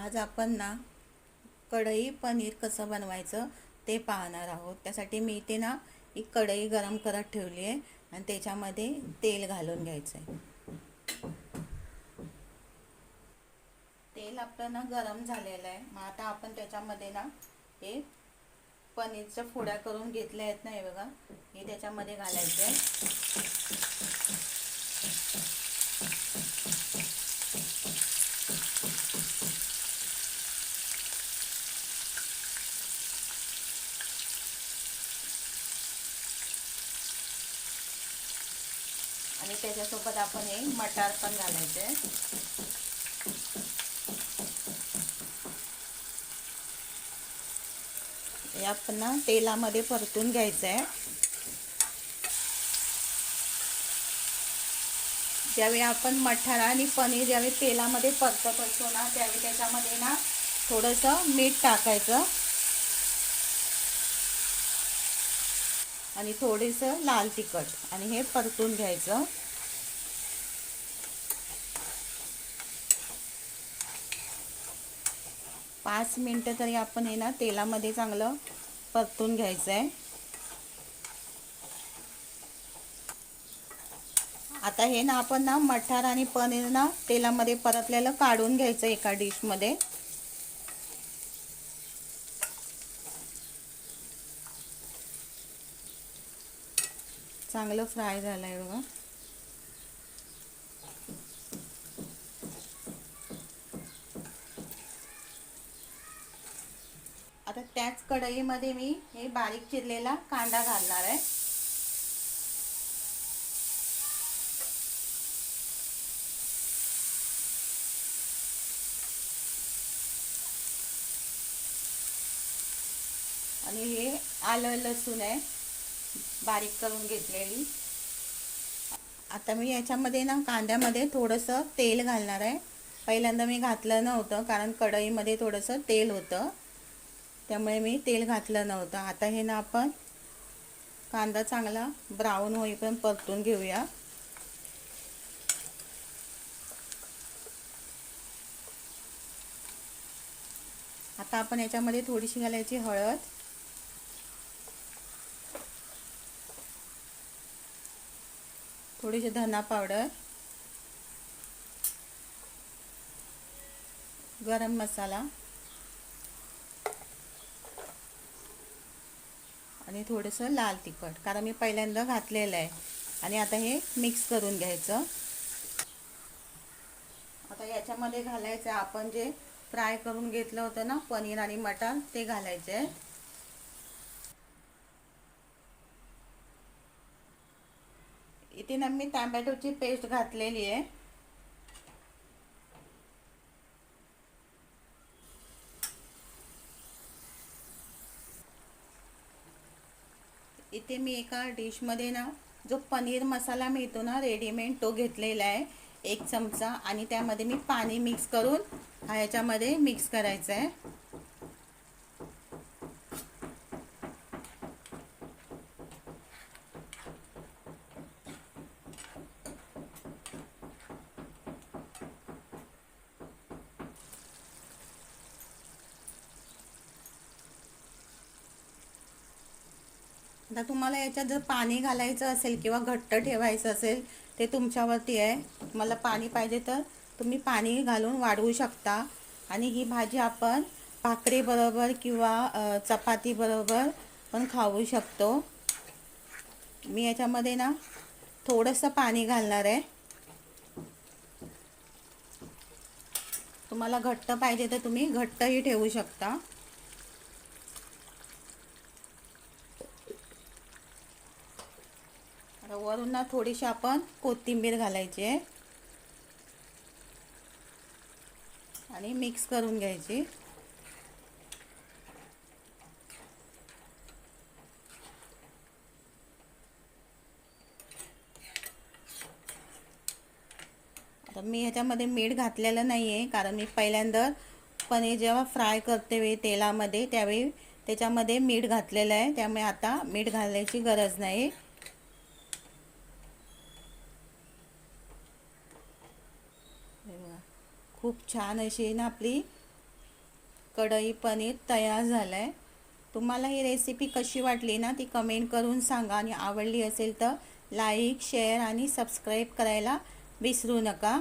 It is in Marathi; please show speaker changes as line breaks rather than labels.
आज आपण ना कढई पनीर कसं बनवायचं ते पाहणार आहोत. त्यासाठी मी इथे ना एक कढई गरम करत ठेवली आहे आणि त्याच्यामध्ये तेल घालून घ्यायचं आहे तेल आपलं ना गरम झालेलं आहे. मग आता आपण त्याच्यामध्ये ना हे पनीरच्या फोड्या करून घेतल्या आहेत ना हे बघा. हे त्याच्यामध्ये घालायचं आहे आणि त्याच्यासोबत आपण हे मटार पण घालायचे. हे आपण ना तेलामध्ये परतून घ्यायचं आहे ज्यावेळी आपण मठार आणि पनीर ज्यावेळी तेलामध्ये परतत असतो ना त्यावेळी त्याच्यामध्ये ना थोडंसं मीठ टाकायचं. आणि थोडेसं लाल तिखट. आणि हे परतून घ्यायचं. पाच मिनटं तरी आपण हे ना तेलामध्ये चांगलं परतून घ्यायचं आहे आता हे ना आपण ना मठार आणि पनीर ना तेलामध्ये परतलेलं काढून घ्यायचं एका डिशमध्ये. चांगलं फ्राय झालं आहे बघा. आता त्याच कढईमध्ये मी हे बारीक चिरलेला कांदा घालणार आहे. आणि हे आलं लसूण आहे. बारीक करून घेतलेली. आता मी याच्यामध्ये ना कांद्यामध्ये थोडंसं तेल घालणार आहे. पहिल्यांदा मी घातलं नव्हतं कारण कढईमध्ये थोडंसं तेल होतं. त्यामुळे मी तेल घातलं नव्हतं. आता हे ना आपण कांदा चांगला ब्राऊन होईपर्यंत परतून घेऊया. आता आपण याच्यामध्ये थोडीशी घालायची हळद. थोडीशी धना पावडर गरम मसाला आणि थोडंसं लाल तिखट कारण मी पहिल्यांदा घातलेलं आहे. आणि आता हे मिक्स करून घ्यायचं. आता याच्यामध्ये घालायचं आपण जे फ्राय करून घेतलं होतं ना पनीर आणि मटण ते घालायचे. आहे इथे ना मी टॅमॅटोची पेस्ट घातलेली आहे. इथे मी एका डिशमध्ये ना जो पनीर मसाला मिळतो ना रेडीमेड तो घेतलेला आहे एक चमचा. आणि त्यामध्ये मी पाणी मिक्स करून ह्याच्यामध्ये मिक्स करायचा आहे. आता तुम्हाला याच्यात जर पाणी घालायचं असेल किंवा घट्ट ठेवायचं असेल ते तुमच्यावरती आहे. मला पाणी पाहिजे तर तुम्ही पाणी घालून वाढवू शकता. आणि ही भाजी आपण भाकरीबरोबर किंवा चपातीबरोबर पण खाऊ शकतो. मी याच्यामध्ये ना थोडंसं पाणी घालणार आहे. तुम्हाला घट्ट पाहिजे तर तुम्ही घट्टही ठेवू शकता. वरून ना थोडीशी आपण कोथिंबीर घालायची आहे. आणि मिक्स करून घ्यायची. आता मी ह्याच्यामध्ये मीठ घातलेलं नाही आहे कारण मी पहिल्यांदा पनीर जेव्हा फ्राय करते वेळी तेलामध्ये त्यावेळी त्याच्यामध्ये मीठ घातलेलं आहे. त्यामुळे आता मीठ घालायची गरज नाही. खूप छान अशी ना आपली कढई पनीर तयार झालं आहे तुम्हाला ही रेसिपी कशी वाटली ना ती कमेंट करून सांगा आणि आवडली असेल तर लाईक शेअर आणि सबस्क्राईब करायला विसरू नका.